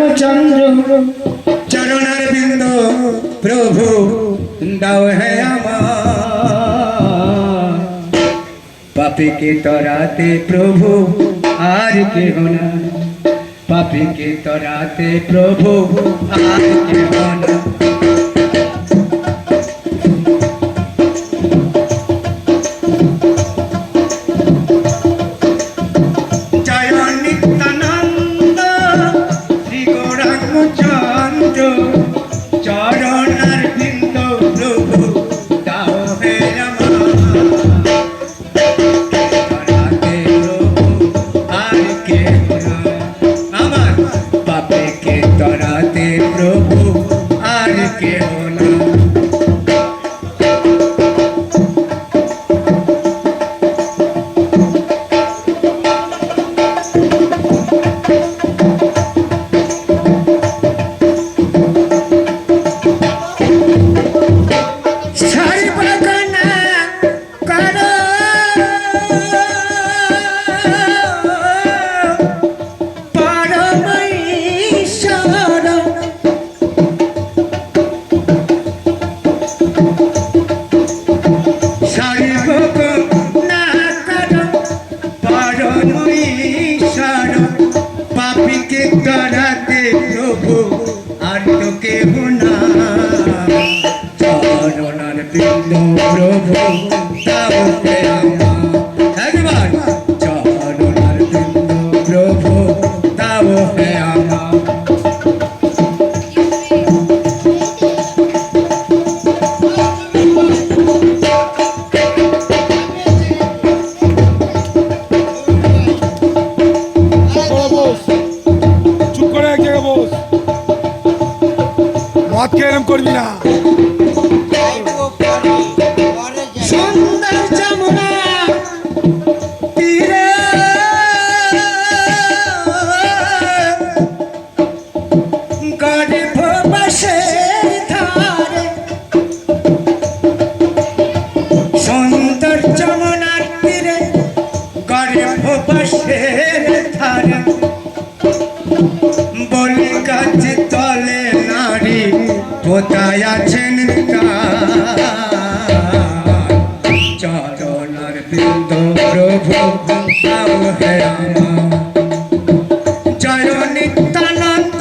রামচন্দ্র চরণার বিন্দ প্রভু, দাও হে আমার। তরাতে প্রভু, আর কেহ না। পাপিকে তরাতে প্রভু, আর কেহ না। প্রভু আর কেউ বাপকে এরম করবি না Hey, hey, hey, hey, hey. আছেন চরণার বৃন্দ প্রভু ভাব হ্যাঁ জয় নিত্যানন্দ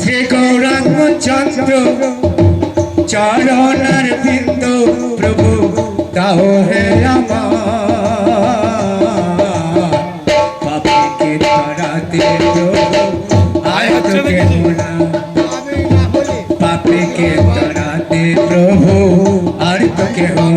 শ্রী গৌরাঙ্গ চন্দ্র চরণার বৃন্দ প্রভু তাও হ্যাঁ के कराते प्रभु अर्थ तो के हो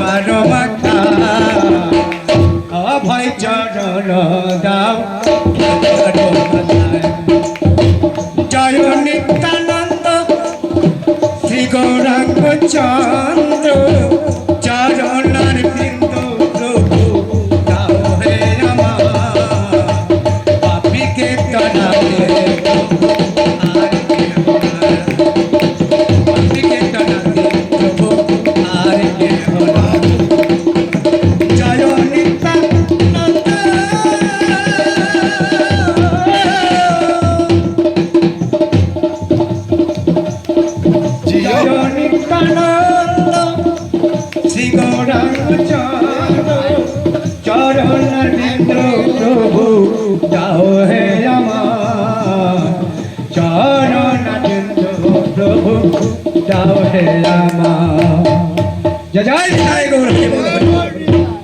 পারো মাখা অভয় চরণ দাও। চরণ নেত্র প্রভু, যাও হে আমার। চরণ নেত্র প্রভু, যাও হে আমার। জয় জয় গৌর।